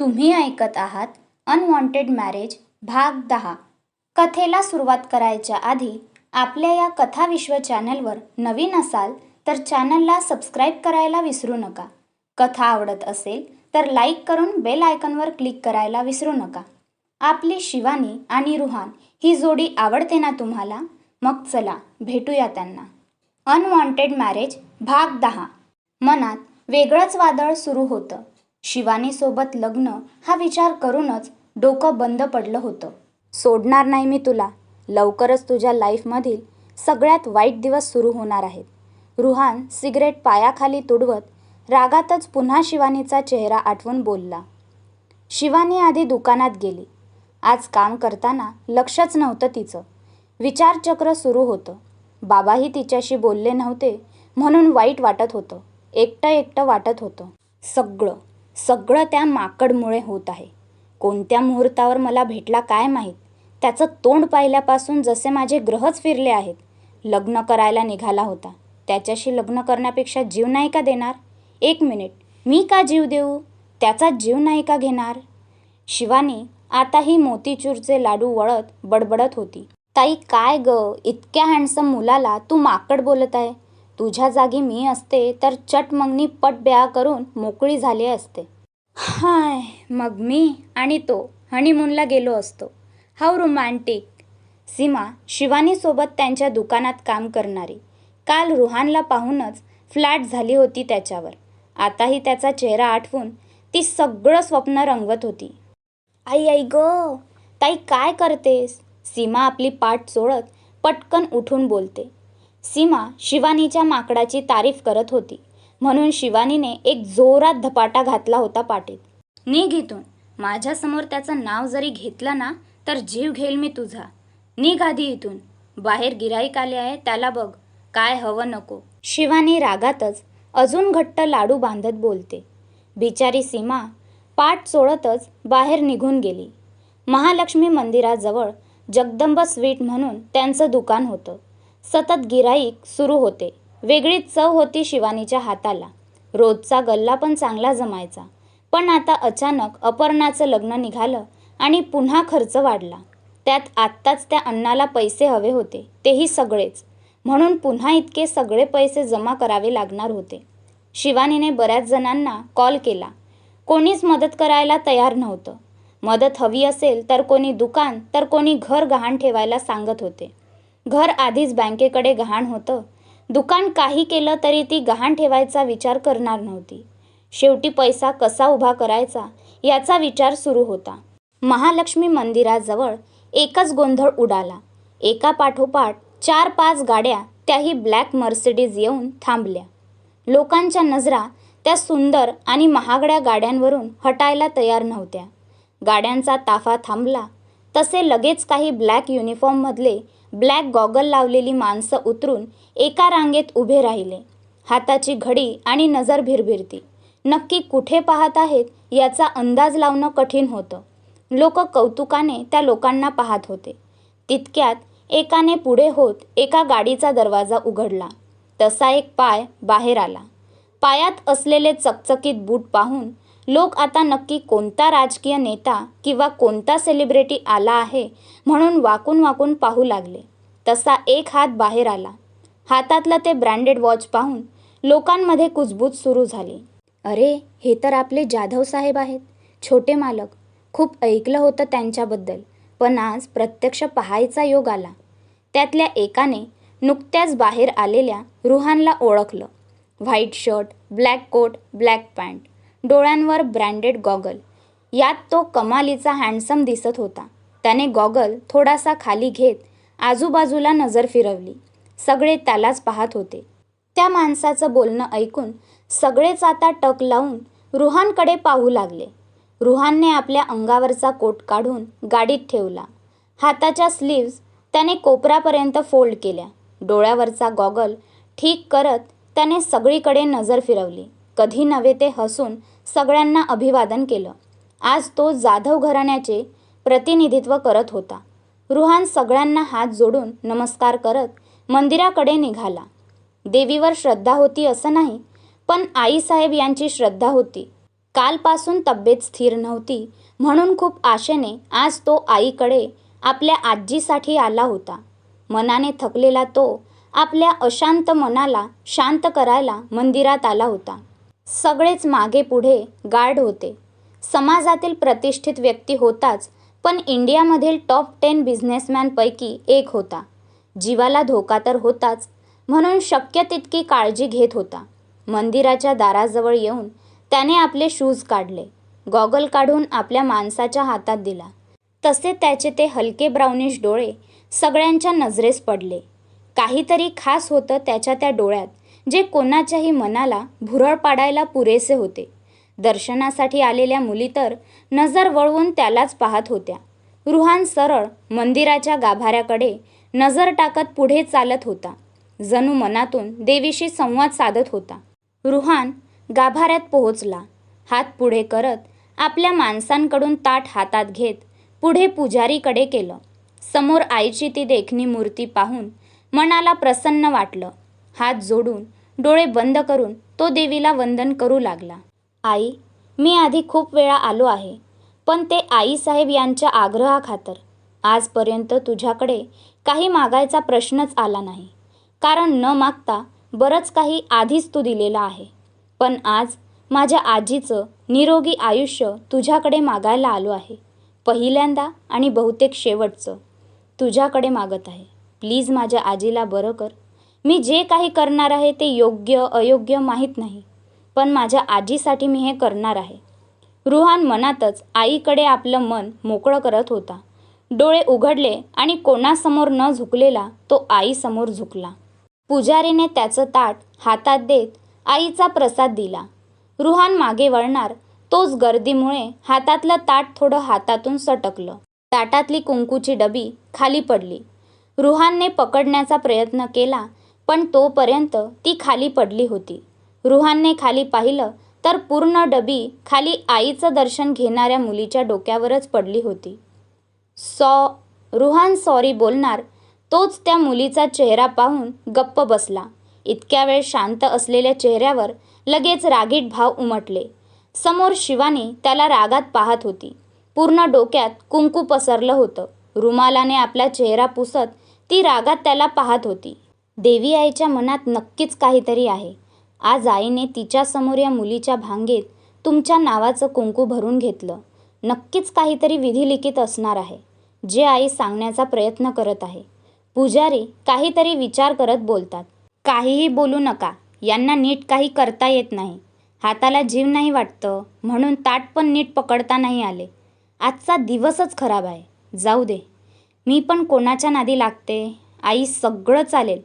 तुम्ही ऐकत आहात अनवॉन्टेड मॅरेज भाग दहा. कथेला सुरुवात करायच्या आधी आपल्या या कथाविश्व चॅनलवर नवीन असाल तर चॅनलला सबस्क्राईब करायला विसरू नका. कथा आवडत असेल तर लाईक करून बेल आयकॉनवर क्लिक करायला विसरू नका. आपली शिवानी आणि रुहान ही जोडी आवडते ना तुम्हाला? मग चला भेटूया त्यांना. अनवॉन्टेड मॅरेज भाग दहा. मनात वेगळंच वादळ सुरू होतं. शिवानीसोबत लग्न हा विचार करूनच डोकं बंद पडलं होतं. सोडणार नाही मी तुला. लवकरच तुझ्या लाईफमधील सगळ्यात वाईट दिवस सुरू होणार आहेत. रुहान सिगरेट पायाखाली तुडवत रागातच पुन्हा शिवानीचा चेहरा आठवून बोलला. शिवानी आधी दुकानात गेली. आज काम करताना लक्षच नव्हतं तिचं. विचारचक्र सुरू होतं. बाबाही तिच्याशी बोलले नव्हते म्हणून वाईट वाटत होतं. एकटं एकटं वाटत होतं. सगळं सगळं त्या माकडमुळे होत आहे. कोणत्या मुहूर्तावर मला भेटला काय माहीत? त्याचं तोंड पाहिल्यापासून जसे माझे ग्रहच फिरले आहेत. लग्न करायला निघाला होता. त्याच्याशी लग्न करण्यापेक्षा जीव नाही का देणार? एक मिनिट. मी का जीव देऊ? त्याचा जीव नाही का घेणार? शिवानी आताही मोतीचूरचे लाडू वळत बडबडत होती. ताई काय ग? इतक्या हँडसम मुलाला तू माकड बोलत आहे. तुझ्या जागी मी असते तर चट मगनी पट ब्या करून मोकळी झाली असते. हाय मग मी आणि तो हनीमूनला गेलो असतो. हाऊ रोमॅन्टिक सीमा शिवानीसोबत त्यांच्या दुकानात काम करणारी. काल रुहानला पाहूनच फ्लॅट झाली होती त्याच्यावर. आताही त्याचा चेहरा आठवून ती सगळं स्वप्न रंगवत होती. आई आई ग ताई काय करतेस? सीमा आपली पाठ चोळत पटकन उठून बोलते. सीमा शिवानीच्या माकडाची तारीफ करत होती. म्हणून शिवानीने एक जोरात धपाटा घातला होता पाटीत निघ इथून माझ्यासमोर त्याचं नाव जरी घेतलं ना तर जीव घेईल मी तुझा. निघ आधी इथून. बाहेर गिराईक आले आहे त्याला बघ. काय हवं नको. शिवानी रागातच अजून घट्ट लाडू बांधत बोलते. बिचारी सीमा पाठ चोळतच बाहेर निघून गेली. महालक्ष्मी मंदिराजवळ जगदंब स्वीट म्हणून त्यांचं दुकान होतं. सतत गिराईक सुरू होते. वेगळीच चव होती शिवानीच्या हाताला. रोजचा गल्ला पण चांगला जमायचा. पण आता अचानक अपर्णाचं लग्न निघालं आणि पुन्हा खर्च वाढला. त्यात आत्ताच त्या अण्णाला पैसे हवे होते. तेही सगळेच. म्हणून पुन्हा इतके सगळे पैसे जमा करावे लागणार होते. शिवानीने बऱ्याच जणांना कॉल केला. कोणीच मदत करायला तयार नव्हतं. मदत हवी असेल तर कोणी दुकान तर कोणी घर गहाण ठेवायला सांगत होते. घर आधीच बँकेकडे गहाण होतं. दुकान काही केलं तरी ती गहाण ठेवायचा विचार करणार नव्हती. शेवटी पैसा कसा उभा करायचा याचा विचार सुरू होता. महालक्ष्मी मंदिराजवळ एकच गोंधळ उडाला. एका पाठोपाठ चार पाच गाड्या त्याही ब्लॅक मर्सिडीज येऊन थांबल्या. लोकांच्या नजरा त्या सुंदर आणि महागड्या गाड्यांवरून हटायला तयार नव्हत्या. गाड्यांचा ताफा थांबला. तसे लगेच काही ब्लॅक युनिफॉर्ममधले ब्लॅक गॉगल लावलेली माणसं उतरून एका रांगेत उभे राहिले. हाताची घडी आणि नजर भिरभिरती. नक्की कुठे पाहत आहेत याचा अंदाज लावणं कठीण होतं. लोक कौतुकाने त्या लोकांना पाहत होते. तितक्यात एकाने पुढे होत एका गाडीचा दरवाजा उघडला. तसा एक पाय बाहेर आला. पायात असलेले चकचकीत बूट पाहून लोक आता नक्की कोणता राजकीय नेता किंवा कोणता सेलिब्रिटी आला आहे म्हणून वाकून वाकून पाहू लागले. तसा एक हात बाहेर आला. हातातलं ते ब्रँडेड वॉच पाहून लोकांमध्ये कुजबूज सुरू झाली. अरे हे तर आपले जाधव साहेब आहेत. छोटे मालक. खूप ऐकलं होतं त्यांच्याबद्दल. पण आज प्रत्यक्ष पाहायचा योग आला. त्यातल्या एकाने नुकत्याच बाहेर आलेल्या रुहानला ओळखलं. White shirt black coat black pant. डोळ्यांवर ब्रँडेड गॉगल. यात तो कमालीचा हँडसम दिसत होता. त्याने गॉगल थोडासा खाली घेत आजूबाजूला नजर फिरवली. सगळे त्यालाच पाहत होते. त्या माणसाचं बोलणं ऐकून सगळेच आता टक लावून रुहानकडे पाहू लागले. रुहानने आपल्या अंगावरचा कोट काढून गाडीत ठेवला. हाताच्या स्लीव्ज त्याने कोपरापर्यंत फोल्ड केल्या. डोळ्यावरचा गॉगल ठीक करत त्याने सगळीकडे नजर फिरवली. कधी नव्हे ते हसून सगळ्यांना अभिवादन केलं. आज तो जाधव घराण्याचे प्रतिनिधित्व करत होता. रुहान सगळ्यांना हात जोडून नमस्कार करत मंदिराकडे निघाला. देवीवर श्रद्धा होती असं नाही पण आईसाहेब यांची श्रद्धा होती. कालपासून तब्येत स्थिर नव्हती म्हणून खूप आशेने आज तो आईकडे आपल्या आजीसाठी आला होता. मनाने थकलेला तो आपल्या अशांत मनाला शांत करायला मंदिरात आला होता. सगळेच मागे पुढे गार्ड होते. समाजातील प्रतिष्ठित व्यक्ती होताच पण इंडियामधील टॉप टेन बिझनेसमॅनपैकी एक होता. जीवाला धोका तर होताच म्हणून शक्य तितकी काळजी घेत होता. मंदिराच्या दाराजवळ येऊन त्याने आपले शूज काढले. गॉगल काढून आपल्या माणसाच्या हातात दिला. तसे त्याचे ते हलके ब्राउनिश डोळे सगळ्यांच्या नजरेस पडले. काहीतरी खास होतं त्याच्या त्या डोळ्यात. जे कोणाच्याही मनाला भुरळ पाडायला पुरेसे होते. दर्शनासाठी आलेल्या मुली तर नजर वळवून त्यालाच पाहत होत्या. रुहान सरळ मंदिराच्या गाभाऱ्याकडे नजर टाकत पुढे चालत होता. जणू मनातून देवीशी संवाद साधत होता. रुहान गाभाऱ्यात पोहोचला. हात पुढे करत आपल्या माणसांकडून ताट हातात घेत पुढे पुजारीकडे केलं. समोर आईची ती देखणी मूर्ती पाहून मनाला प्रसन्न वाटलं. हात जोडून डोळे बंद करून तो देवीला वंदन करू लागला. आई मी आधी खूप वेळा आलो आहे पण ते आईसाहेब यांच्या आग्रहाखातर. आजपर्यंत तुझ्याकडे काही मागायचा प्रश्नच आला नाही. कारण न मागता बरंच काही आधीच तू दिलेलं आहे. पण आज माझ्या आजीचं निरोगी आयुष्य तुझ्याकडे मागायला आलो आहे पहिल्यांदा आणि बहुतेक शेवटचं. तुझ्याकडे मागत आहे. प्लीज माझ्या आजीला बरं कर. मी जे काही करणार आहे ते योग्य अयोग्य माहीत नाही. पण माझ्या आजीसाठी मी हे करणार आहे. रुहान मनातच आईकडे आपलं मन मोकळं करत होता. डोळे उघडले आणि कोणासमोर न झुकलेला तो आईसमोर झुकला. पुजारीने त्याचं ताट हातात देत आईचा प्रसाद दिला. रुहान मागे वळणार तोच गर्दीमुळे हातातलं ताट थोडं हातातून सटकलं. ताटातली कुंकूची डबी खाली पडली. रुहानने पकडण्याचा प्रयत्न केला पण तोपर्यंत ती खाली पडली होती. रुहानने खाली पाहिलं तर पूर्ण डबी खाली आईचं दर्शन घेणाऱ्या मुलीच्या डोक्यावरच पडली होती. सॉ रुहान सॉरी बोलणार तोच त्या मुलीचा चेहरा पाहून गप्प बसला. इतक्या वेळ शांत असलेल्या चेहऱ्यावर लगेच रागीट भाव उमटले. समोर शिवानी त्याला रागात पाहत होती. पूर्ण डोक्यात कुंकू पसरलं होतं. रुमालाने आपला चेहरा पुसत ती रागात त्याला पाहत होती. देवी आईच्या मनात नक्कीच काहीतरी आहे. आज आईने तिच्यासमोर या मुलीच्या भांगेत तुमच्या नावाचं कुंकू भरून घेतलं. नक्कीच काहीतरी विधिलिखित असणार आहे जे आई सांगण्याचा प्रयत्न करत आहे. पुजारी काहीतरी विचार करत बोलतात. काहीही बोलू नका यांना नीट काही करता येत नाही. हाताला जीव नाही वाटतं म्हणून ताट पण नीट पकडता नाही आले. आजचा दिवसच खराब आहे. जाऊ दे. मी पण कोणाच्या नादी लागते? आई सगळं चालेल.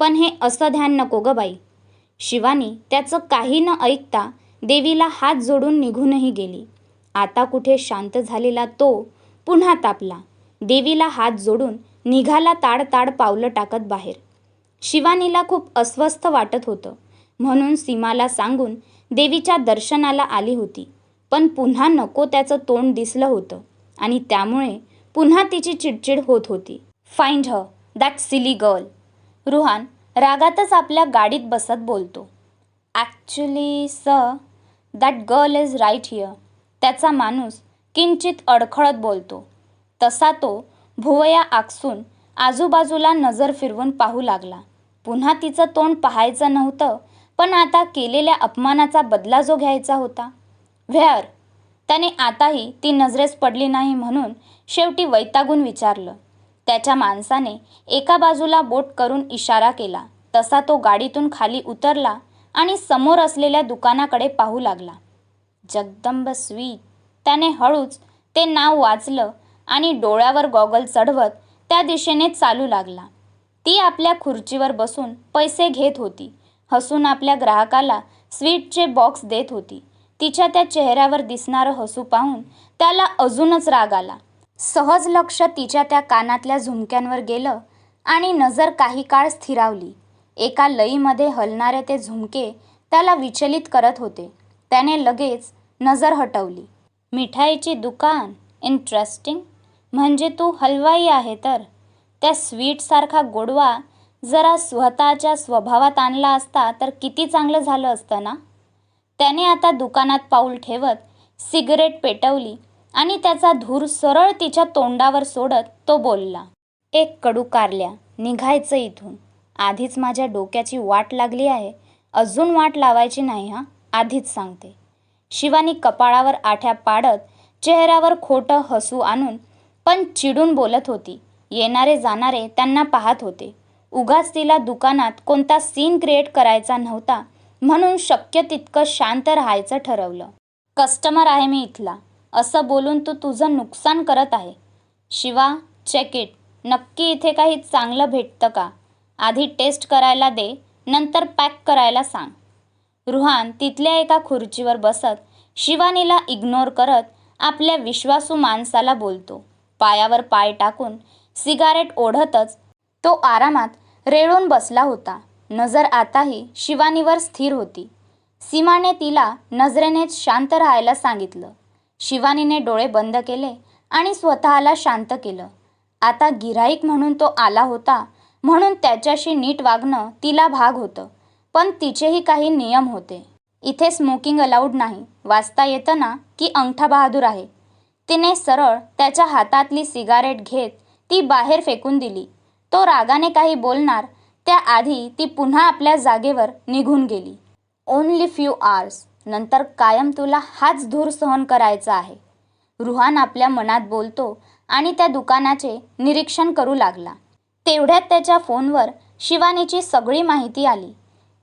पण हे असं ध्यान नको ग बाई. शिवानी त्याचं काही न ऐकता देवीला हात जोडून निघूनही गेली. आता कुठे शांत झालेला तो पुन्हा तापला. देवीला हात जोडून निघाला ताड ताड पावलं टाकत बाहेर. शिवानीला खूप अस्वस्थ वाटत होतं. म्हणून सीमाला सांगून देवीच्या दर्शनाला आली होती. पण पुन्हा नको त्याचं तोंड दिसलं होतं आणि त्यामुळे पुन्हा तिची चिडचिड होत होती. Find her that silly girl Ruhan रागातच आपल्या गाडीत बसत बोलतो. Actually sir that girl is right here त्याचा माणूस किंचित अडखळत बोलतो. तसा तो भुवया आकसून आजूबाजूला नजर फिरवून पाहू लागला. पुन्हा तिचं तोंड पाहायचं नव्हतं पण आता केलेल्या अपमानाचा बदला जो घ्यायचा होता. व्हेअर त्याने आताही ती नजरेस पडली नाही म्हणून शेवटी वैतागून विचारलं. त्याच्या माणसाने एका बाजूला बोट करून इशारा केला. तसा तो गाडीतून खाली उतरला आणि समोर असलेल्या दुकानाकडे पाहू लागला. जगदंब स्वीट. त्याने हळूच ते नाव वाचलं आणि डोळ्यावर गॉगल चढवत त्या दिशेने चालू लागला. ती आपल्या खुर्चीवर बसून पैसे घेत होती. हसून आपल्या ग्राहकाला स्वीटचे बॉक्स देत होती. तिच्या त्या चेहऱ्यावर दिसणारं हसू पाहून त्याला अजूनच राग आला. सहज लक्ष तिच्या त्या कानातल्या झुमक्यांवर गेलं आणि नजर काही काळ स्थिरावली. एका लईमध्ये हलणारे ते झुमके त्याला विचलित करत होते. त्याने लगेच नजर हटवली. मिठाईची दुकान? इंटरेस्टिंग. म्हणजे तू हलवाई आहे तर? त्या स्वीटसारखा गोडवा जरा स्वतःच्या स्वभावात आणला असता तर किती चांगलं झालं असतं ना? त्याने आता दुकानात पाऊल ठेवत सिगरेट पेटवली आणि त्याचा धूर सरळ तिच्या तोंडावर सोडत तो बोलला एक कडू कारल्या निघायचं इथून. आधीच माझ्या डोक्याची वाट लागली आहे. अजून वाट लावायची नाही हा? आधीच सांगते. शिवानी कपाळावर आठ्या पाडत चेहऱ्यावर खोटं हसू आणून पण चिडून बोलत होती. येणारे जाणारे त्यांना पाहत होते. उगाच तिला दुकानात कोणता सीन क्रिएट करायचा नव्हता म्हणून शक्य तितकं शांत राहायचं ठरवलं. कस्टमर आहे मी इथला. असं बोलून तू तुझं नुकसान करत आहे. शिवा चेक इट नक्की इथे काही चांगलं भेटतं का? आधी टेस्ट करायला दे नंतर पॅक करायला सांग. रुहान तिथल्या एका खुर्चीवर बसत शिवानीला इग्नोर करत आपल्या विश्वासू माणसाला बोलतो. पायावर पाय टाकून सिगारेट ओढतच तो आरामात रेळून बसला होता. नजर आताही शिवानीवर स्थिर होती. सीमाने तिला नजरेनेच शांत राहायला सांगितलं. शिवानीने डोळे बंद केले आणि स्वतःला शांत केलं. आता गिराईक म्हणून तो आला होता. म्हणून त्याच्याशी नीट वागणं तिला भाग होतं. पण तिचेही काही नियम होते. इथे स्मोकिंग अलाउड नाही. वाचता येतं ना की अंगठा बहादूर आहे. तिने सरळ त्याच्या हातातली सिगारेट घेत ती बाहेर फेकून दिली. तो रागाने काही बोलणार त्याआधी ती पुन्हा आपल्या जागेवर निघून गेली. ओनली फ्यू आवर्स नंतर कायम तुला हाच धूर सहन करायचा आहे. रुहान आपल्या मनात बोलतो आणि त्या दुकानाचे निरीक्षण करू लागला. तेवढ्यात त्याच्या फोनवर शिवानीची सगळी माहिती आली.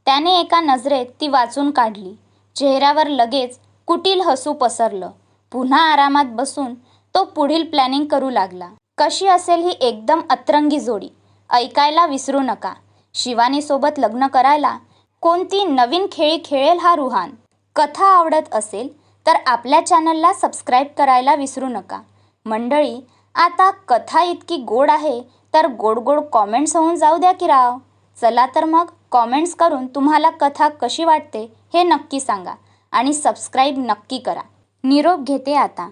त्याने एका नजरेत ती वाचून काढली. चेहऱ्यावर लगेच कुटील हसू पसरलं. पुन्हा आरामात बसून तो पुढील प्लॅनिंग करू लागला. कशी असेल ही एकदम अतरंगी जोडी. ऐकायला विसरू नका. शिवानीसोबत लग्न करायला कोणती नवीन खेळी खेळेल हा रुहान? कथा आवडत असेल तर आपल्या चॅनलला सबस्क्राईब करायला विसरू नका. मंडळी आता कथा इतकी गोड आहे तर गोड गोड कॉमेंट्स होऊन जाऊ द्या की राव. चला तर मग कॉमेंट्स करून तुम्हाला कथा कशी वाटते हे नक्की सांगा आणि सबस्क्राईब नक्की करा. निरोप घेते आता.